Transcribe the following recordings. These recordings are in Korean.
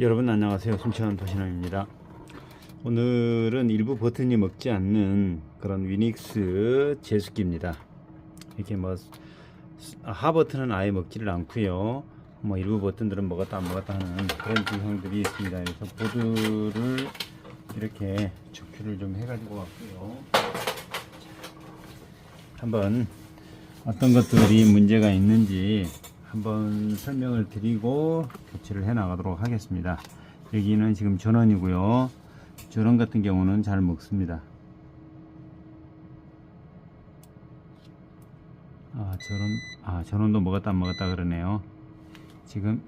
여러분 안녕하세요. 숨차는 도시남입니다. 오늘은 일부 버튼이 먹지 않는 그런 위닉스 제습기입니다. 이렇게 뭐 하 버튼은 아예 먹지를 않고요. 뭐 일부 버튼들은 먹었다 안 먹었다 하는 그런 기형들이 있습니다. 그래서 보드를 이렇게除去를 좀 해가지고 왔고요. 한번 어떤 것들이 문제가 있는지 한번 설명을 드리고 교체를 해 나가도록 하겠습니다. 여기는 지금 전원이고요. 전원 같은 경우는 잘 먹습니다. 아, 전원, 아, 전원도 먹었다 안 먹었다 그러네요. 지금,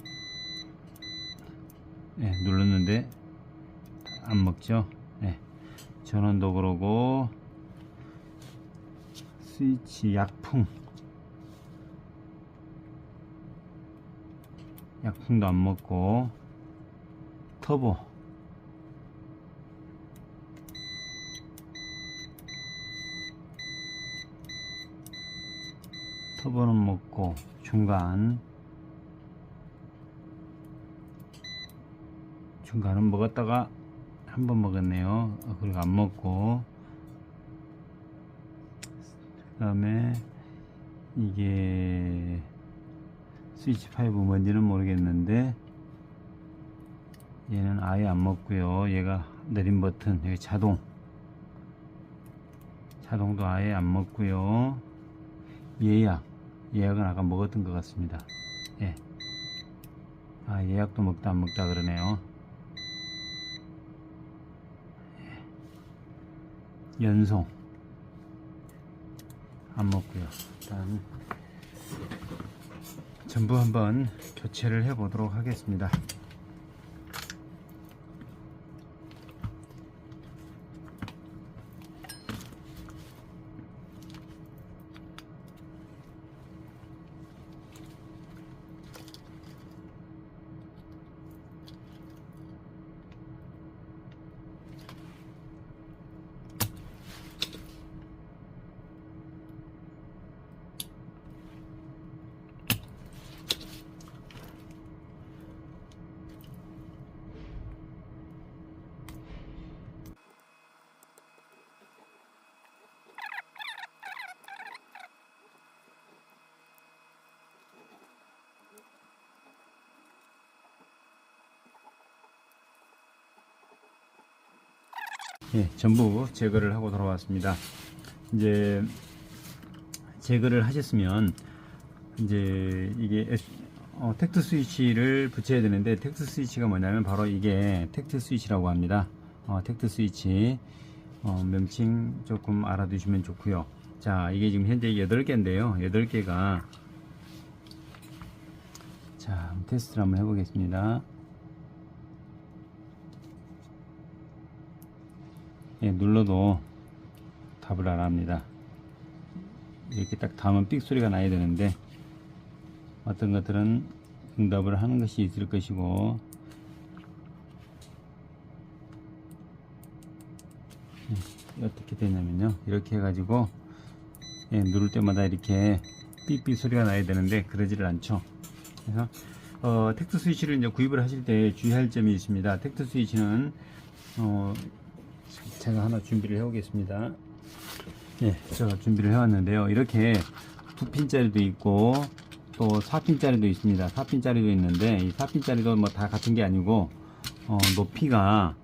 예, 눌렀는데 안 먹죠. 예, 전원도 그러고, 스위치 약풍. 약품도 안 먹고 터보. 터보는 먹고 중간. 중간은 먹었다가 한 번 먹었네요. 어, 그리고 안 먹고. 그 다음에 이게 스위치 5 뭔지는 모르겠는데 얘는 아예 안 먹고요. 얘가 내림 버튼 여기 자동. 자동도 아예 안 먹고요. 예약. 예약은 아까 먹었던 것 같습니다. 예. 아 예약도 먹다 안 먹다 그러네요. 예. 연송 안 먹고요. 일단 전부 한번 교체를 해 보도록 하겠습니다. 예, 전부 제거를 하고 돌아왔습니다. 이제 제거를 하셨으면 이제 이게 어, 텍트 스위치를 붙여야 되는데 텍트 스위치가 뭐냐면 바로 이게 텍트 스위치라고 합니다. 어, 텍트 스위치 어, 명칭 조금 알아두시면 좋고요. 자, 이게 지금 현재 8개인데요. 8개가 자, 테스트를 한번 해보겠습니다. 예, 눌러도 답을 안 합니다. 이렇게 딱 담으면 삑 소리가 나야 되는데 어떤 것들은 응답을 하는 것이 있을 것이고 예, 어떻게 되냐면요. 이렇게 해가지고 예, 누를 때마다 이렇게 삑삑 소리가 나야 되는데 그러지를 않죠. 그래서 어, 텍트 스위치를 이제 구입을 하실 때 주의할 점이 있습니다. 텍트 스위치는 어, 제가 하나 준비를 해 오겠습니다 예, 제가 준비를 해왔는데요. 이렇게 두 핀짜리도 있고 또 4핀짜리도 있습니다. 4핀짜리도 있는데 이 4핀짜리도 뭐 다 같은 게 아니고 어, 높이가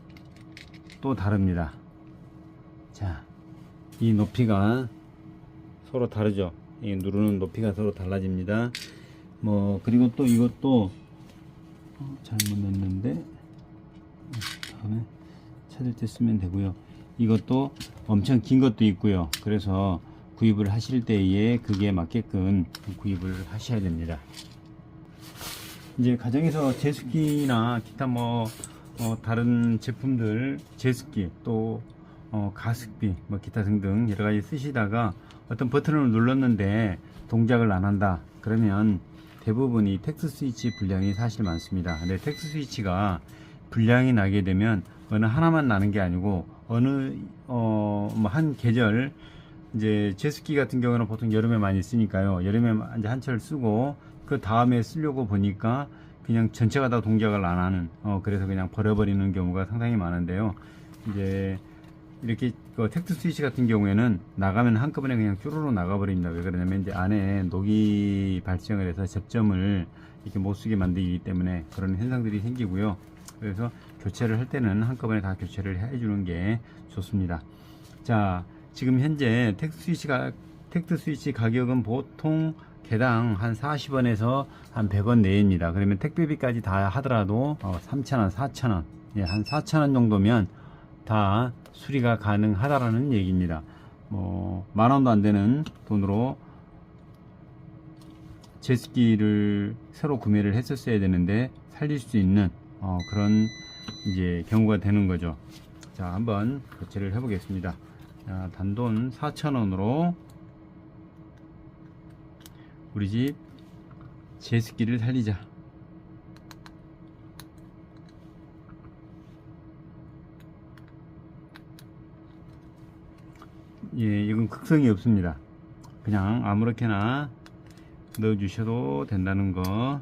또 다릅니다. 자, 이 높이가 서로 다르죠. 이 누르는 높이가 서로 달라집니다. 뭐 그리고 또 이것도 어, 잘못 넣었는데 다음에 찾을 때 쓰면 되고요. 이것도 엄청 긴 것도 있고요. 그래서 구입을 하실 때에 그게 맞게끔 구입을 하셔야 됩니다. 이제 가정에서 제습기나 기타 뭐 어, 다른 제품들 제습기 또 어, 가습기 뭐 기타 등등 여러 가지 쓰시다가 어떤 버튼을 눌렀는데 동작을 안 한다 그러면 대부분이 텍스 스위치 불량이 사실 많습니다 근데 텍스 스위치가 불량이 나게 되면 어느 하나만 나는 게 아니고 어느 어뭐한 계절 이제 제습기 같은 경우는 보통 여름에 많이 쓰니까요 여름에 이제 한철 쓰고 그 다음에 쓰려고 보니까 그냥 전체가 다 동작을 안 하는 어 그래서 그냥 버려버리는 경우가 상당히 많은데요. 이제 이렇게 그 텍트 스위치 같은 경우에는 나가면 한꺼번에 그냥 쭈루루 나가버립니다. 왜 그러냐면 이제 안에 녹이 발생을 해서 접점을 이렇게 못 쓰게 만들기 때문에 그런 현상들이 생기고요. 그래서 교체를 할 때는 한꺼번에 다 교체를 해주는 게 좋습니다. 자, 지금 현재 텍트 스위치가 텍트 스위치 가격은 보통 개당 한 40원에서 한 100원 내입니다. 그러면 택배비까지 다 하더라도 어, 3,000원, 4,000원, 예, 한 4,000원 정도면 다 수리가 가능하다라는 얘기입니다. 뭐, 만 원도 안 되는 돈으로 제스키를 새로 구매를 했었어야 되는데 살릴 수 있는 어, 그런 이제 경우가 되는 거죠. 자, 한번 교체를 해 보겠습니다. 자, 단돈 4,000원으로 우리 집 제스키를 살리자. 예, 이건 극성이 없습니다. 그냥 아무렇게나 넣어 주셔도 된다는 거.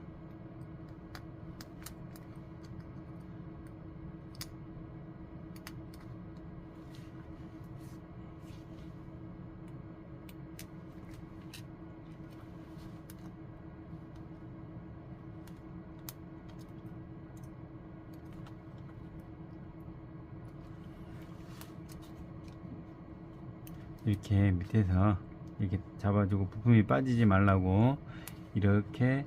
이렇게 밑에서 이렇게 잡아주고 부품이 빠지지 말라고 이렇게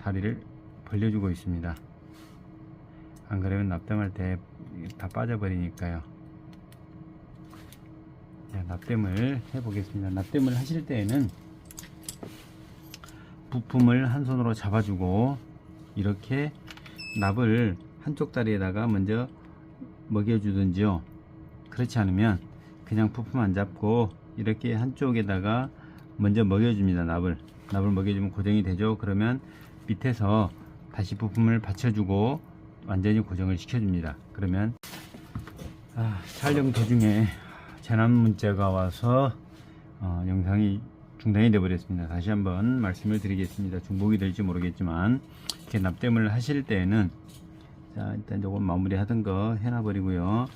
다리를 벌려주고 있습니다. 안 그러면 납땜할 때 다 빠져버리니까요. 자, 납땜을 해 보겠습니다. 납땜을 하실 때에는 부품을 한 손으로 잡아주고 이렇게 납을 한쪽 다리에다가 먼저 먹여주든지요. 그렇지 않으면 그냥 부품 안 잡고 이렇게 한쪽에다가 먼저 먹여줍니다. 납을 납을 먹여주면 고정이 되죠. 그러면 밑에서 다시 부품을 받쳐주고 완전히 고정을 시켜줍니다. 그러면 아, 촬영 도중에 재난 문자가 와서 어, 영상이 중단이 되어 버렸습니다. 다시 한번 말씀을 드리겠습니다. 중복이 될지 모르겠지만 이렇게 납땜을 하실 때는 자 일단 조금 마무리 하던 거 해놔 버리고요.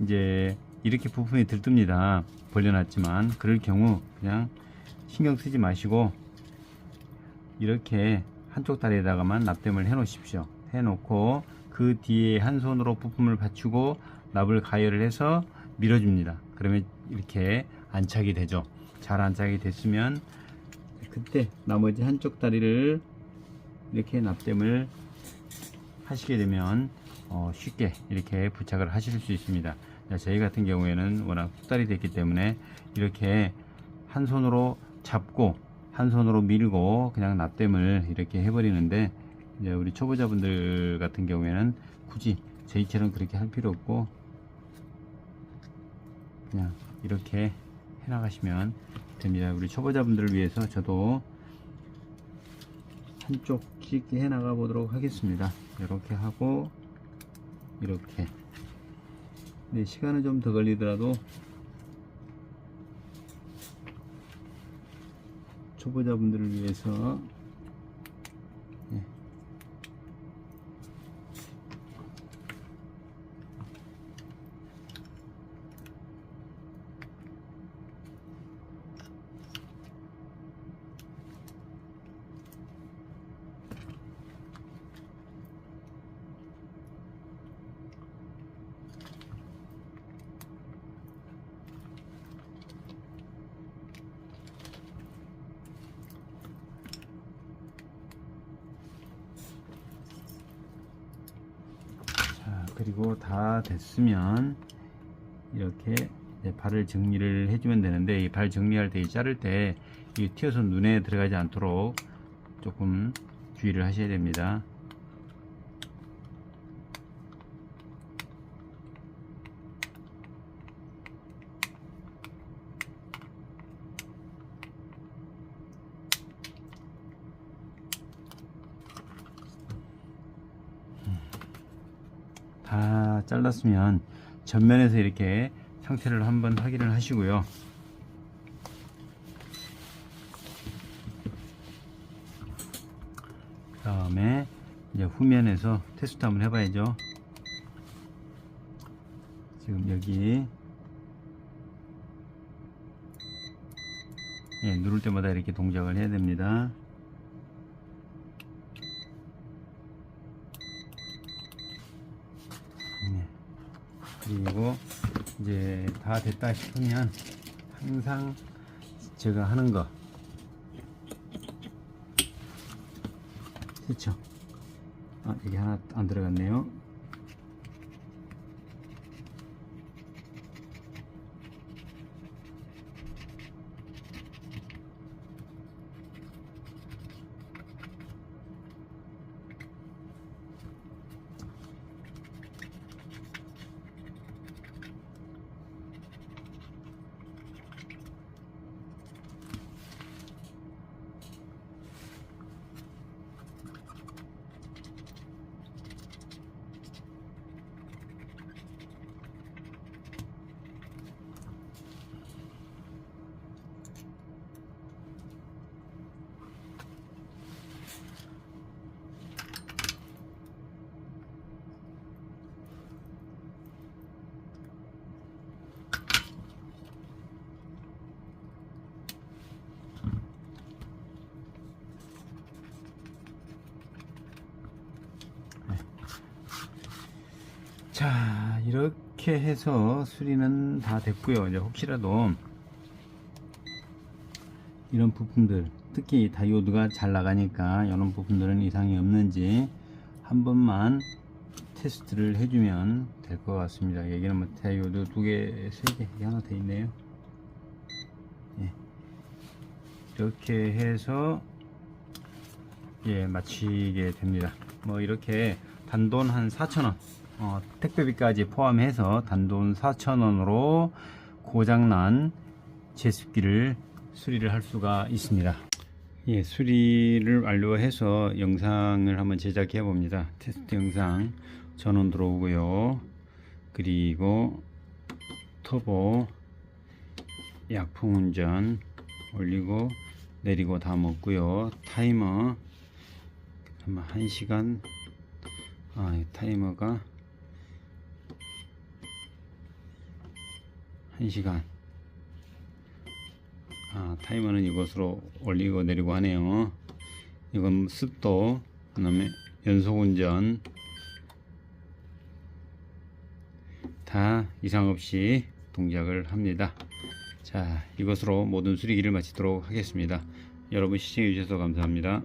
이제 이렇게 부품이 들뜹니다. 벌려놨지만 그럴 경우 그냥 신경 쓰지 마시고 이렇게 한쪽 다리에다가만 납땜을 해 놓으십시오. 해 놓고 그 뒤에 한 손으로 부품을 받치고 납을 가열을 해서 밀어줍니다. 그러면 이렇게 안착이 되죠. 잘 안착이 됐으면 그때 나머지 한쪽 다리를 이렇게 납땜을 하시게 되면 어, 쉽게 이렇게 부착을 하실 수 있습니다. 자, 저희 같은 경우에는 워낙 숙달이 됐기 때문에 이렇게 한 손으로 잡고 한 손으로 밀고 그냥 납땜을 이렇게 해버리는데 이제 우리 초보자분들 같은 경우에는 굳이 저희처럼 그렇게 할 필요 없고 그냥 이렇게 해나가시면 됩니다. 우리 초보자분들을 위해서 저도 한쪽씩 해나가 보도록 하겠습니다. 이렇게 하고 이렇게 네, 시간은 좀 더 걸리더라도 초보자분들을 위해서 예. 자, 그리고 다 됐으면 이렇게 발을 정리를 해주면 되는데 이 발 정리할 때 이 자를 때 이 튀어서 눈에 들어가지 않도록 조금 주의를 하셔야 됩니다. 다 잘랐으면 전면에서 이렇게 상태를 한번 확인을 하시고요. 그 다음에 이제 후면에서 테스트 한번 해봐야죠. 지금 여기 예, 누를 때마다 이렇게 동작을 해야 됩니다. 그리고 이제 다 됐다 싶으면 항상 제가 하는 거. 그렇죠? 아 여기 하나 안 들어갔네요 자 이렇게 해서 수리는 다 됐고요. 이제 혹시라도 이런 부품들 특히 다이오드가 잘 나가니까 이런 부품들은 이상이 없는지 한 번만 테스트를 해주면 될 것 같습니다. 여기는 뭐 다이오드 두 개, 세 개, 여기 하나 더 있네요. 예. 이렇게 해서 예 마치게 됩니다. 뭐 이렇게 단돈 한 4,000원 어, 택배비까지 포함해서 단돈 4,000원으로 고장난 제습기를 수리를 할 수가 있습니다. 예, 수리를 완료해서 영상을 한번 제작해 봅니다. 테스트 영상 전원 들어오고요. 그리고 터보 약풍 운전 올리고 내리고 다 먹고요. 타이머 아마 1시간 아, 이 타이머가 1시간. 아, 타이머는 이것으로 올리고 내리고 하네요. 이건 습도 그 다음에 연속 운전. 다 이상 없이 동작을 합니다. 자 이것으로 모든 수리기를 마치도록 하겠습니다. 여러분 시청해 주셔서 감사합니다